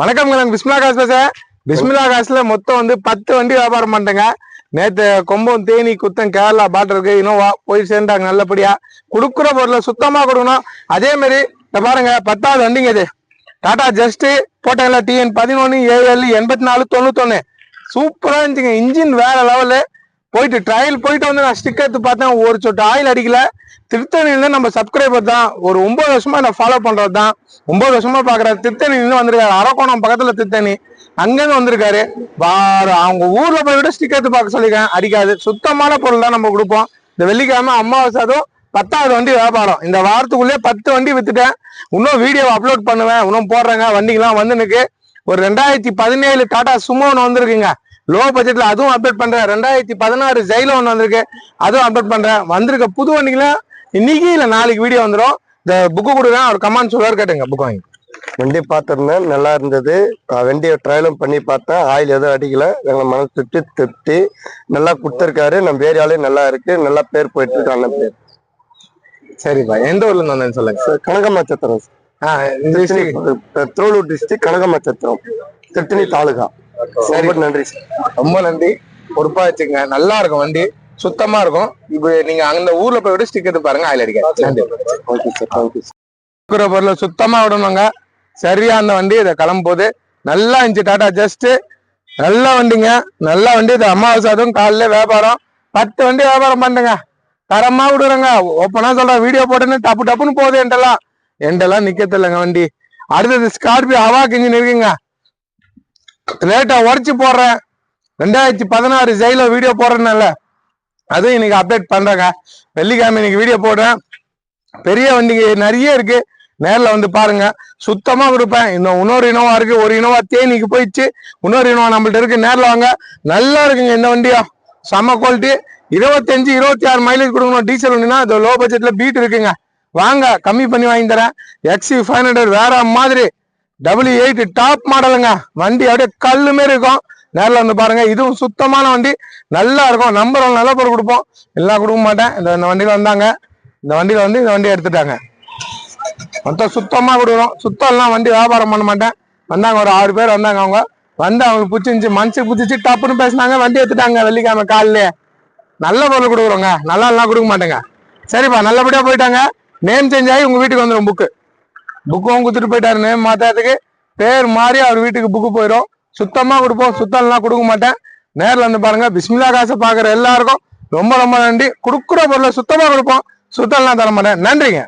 வணக்கம் நான் பிஸ்மிலா காசு பேசுறேன் பிஸ்மிலா காசுல மொத்தம் வந்து பத்து வண்டி வியாபாரம் பண்ணிட்டேங்க. நேத்து கொம்பம் தேனி குத்தம் கேரளா பாட்டிருக்கு இனோவா போய் சேர்ந்தாங்க நல்லபடியா. கொடுக்குற பொருளை சுத்தமா கொடுக்கணும். அதே மாதிரி இந்த பாருங்க பத்தாவது வண்டிங்க இது. டாடா ஜஸ்ட் போட்டாங்கல்ல டிஎன் பதினொன்னு ஏழு எண்பத்தி நாலு தொண்ணூத்தொன்னு. சூப்பரா இருந்துச்சுங்க. இன்ஜின் வேற லெவலு போயிட்டு ட்ரையல் போயிட்டு வந்து நான் ஸ்டிக் எடுத்து பார்த்தேன். ஒரு சொட்டு ஆயில் அடிக்கல. திருத்தணியில நம்ம சப்ஸ்கிரைபர் தான். ஒரு ஒன்பது வருஷமா நான் ஃபாலோ பண்றது தான் ஒன்பது வருஷமா பாக்குற திருத்தணியில வந்திருக்காரு. அரக்கோணம் பக்கத்துல திருத்தணி. அங்கன்னு வந்திருக்காரு. வாரம் அவங்க ஊர்ல போய் விட ஸ்டிக் எடுத்து பார்க்க சொல்லியிருக்கேன் அடிக்காது. சுத்தமான பொருள் தான் நம்ம கொடுப்போம். இந்த வெள்ளிக்கிழமை அம்மாவாசை அதுவும் பத்தாவது வண்டி வியாபாரம். இந்த வாரத்துக்குள்ளேயே பத்து வண்டி வித்துட்டேன். இன்னும் வீடியோ அப்லோட் பண்ணுவேன். இன்னும் போடுறேங்க. வண்டிங்கெல்லாம் வந்துனுக்கு ஒரு ரெண்டாயிரத்தி பதினேழு டாடா சுமோ ஒன்று வந்திருக்குங்க. லோ பட்ஜெட்ல அதுவும் அப்டேட் பண்றேன் ரெண்டாயிரத்தி பதினாறு ஜெயில ஒன்று வந்திருக்கு அதுவும் அப்டேட் பண்றேன் வந்திருக்க புது வண்டிங்களாம் இன்னைக்கு இல்ல நாளைக்கு வீடியோ வந்துடும் இந்த புக்கு கொடுங்க ஒரு கமெண்ட் சொல்லுவார் கேட்டுங்க புக் வாங்கி வண்டி பார்த்துருந்தேன் நல்லா இருந்தது வண்டியை ட்ரையலும் பண்ணி பார்த்தேன் ஆயில் எதுவும் அடிக்கல எங்களை மனசு திருப்தி திருப்தி நல்லா கொடுத்துருக்காரு நம்ம ஏரியாலையும் நல்லா இருக்கு நல்லா பேர் போயிட்டு இருக்கு அண்ணன் பேர் சரிப்பா எந்த ஊர்ல இருந்து வந்தேன்னு சொல்லுங்க சார் கனகமாச்சத்திரம் திருவள்ளூர் டிஸ்ட்ரிக்ட் கனகமாச்சத்திரம் திருத்தணி தாலுகா ரொம்ப நன்றி சார் ரொம்ப நன்றி. பொறுப்பா வச்சுக்கங்க. நல்லா இருக்கும் வண்டி. சுத்தமா இருக்கும். இப்போ நீங்க அந்த ஊர்ல போய் விட ஸ்டிக் எடுத்து பாருங்க ஆயில் அடிக்காது ஓகே சார் தேங்க்யூ சார் பொருளை சுத்தமா விடணுங்க. சரியா அந்த வண்டி இதை கிளம்பும்போது நல்லா இருந்துச்சு டாடா ஜஸ்ட் நல்ல வண்டிங்க. நல்ல வண்டி. இது அமாவாசை அதுவும் காலையில வியாபாரம். பத்து வண்டி வியாபாரம் பண்ணுங்க. தரமா விடுறேங்க. ஓப்பனா சொல்றேன் வீடியோ போட்டுன்னு டப்பு டப்புன்னு போகுது என்டெல்லாம். நிக்கத்து இல்லைங்க வண்டி. அடுத்தது ஸ்கார்பியோ ஹவாக் இன்ஜின் இருக்குங்க. ரேட்டை உடச்சி போடுறேன். ரெண்டாயிரத்தி பதினாறு ஜெயில வீடியோ போடுறேன்னால அதுவும் இன்னைக்கு அப்டேட் பண்றேங்க. வெள்ளிக்கிழமை இன்னைக்கு வீடியோ போடுறேன். பெரிய வண்டிங்க நிறைய இருக்கு. நேரில் வந்து பாருங்க. சுத்தமா கொடுப்பேன் இன்னும் இன்னொரு இனோவா இருக்கு. ஒரு இனோவா தேனிக்கு போயிடுச்சு. இன்னொரு இனோவா நம்மள்ட்ட இருக்கு. நேரில் வாங்க. நல்லா இருக்குங்க இந்த வண்டியா. செம்ம குவாலிட்டி இருபத்தஞ்சு இருபத்தி ஆறு மைலேஜ் கொடுக்கணும். டீசல் வண்டினா அது லோ பட்ஜெட்ல பீட் இருக்குங்க. வாங்க கம்மி பண்ணி வாங்கி தரேன். எக்ஸி ஃபைவ் ஹண்ட்ரட் வேற மாதிரி. டபுள்யூ எயிட் டாப் மாடலுங்க வண்டி அப்படியே கல்லு மாரி இருக்கும். நேரில் வந்து பாருங்க. இதுவும் சுத்தமான வண்டி. நல்லா இருக்கும். நம்பர் ஒன் நல்ல பொருள் கொடுப்போம். எல்லாம் கொடுக்க மாட்டேன். இந்த இந்த வண்டியில் வந்தாங்க. இந்த வண்டியில் வந்து இந்த வண்டியை எடுத்துட்டாங்க. மொத்தம் சுத்தமாக கொடுக்குறோம். சுத்தம் எல்லாம் வண்டி வியாபாரம் பண்ண மாட்டேன். வந்தாங்க ஒரு ஆறு பேர் வந்தாங்க அவங்க. வந்து அவங்களுக்கு பிடிச்சிருந்துச்சி. மனசுக்கு பிடிச்சி டப்புன்னு பேசினாங்க. வண்டி எடுத்துட்டாங்க. வெள்ளிக்கிழமை காலையிலே. நல்ல பொருள் கொடுக்குறோங்க. நல்லா எல்லாம் கொடுக்க மாட்டேங்க. சரிப்பா. நல்லபடியாக போயிட்டாங்க. நேம் சேஞ்ச் ஆகி உங்கள் வீட்டுக்கு வந்துடும் புக்கு புக்கும் கொடுத்துட்டு போயிட்டாரு நேம் மாத்தாதுக்கு பேர் மாறி அவர் வீட்டுக்கு புக்கு போயிடும் சுத்தமா கொடுப்போம். சுத்தம் எல்லாம் கொடுக்க மாட்டேன். நேர்ல வந்து பாருங்க. பிஸ்மிலா காசை பாக்குற எல்லாருக்கும் ரொம்ப ரொம்ப நன்றி. கொடுக்குற பொருளை சுத்தமா கொடுப்போம். சுத்தம் எல்லாம் தர மாட்டேன் நன்றிங்க.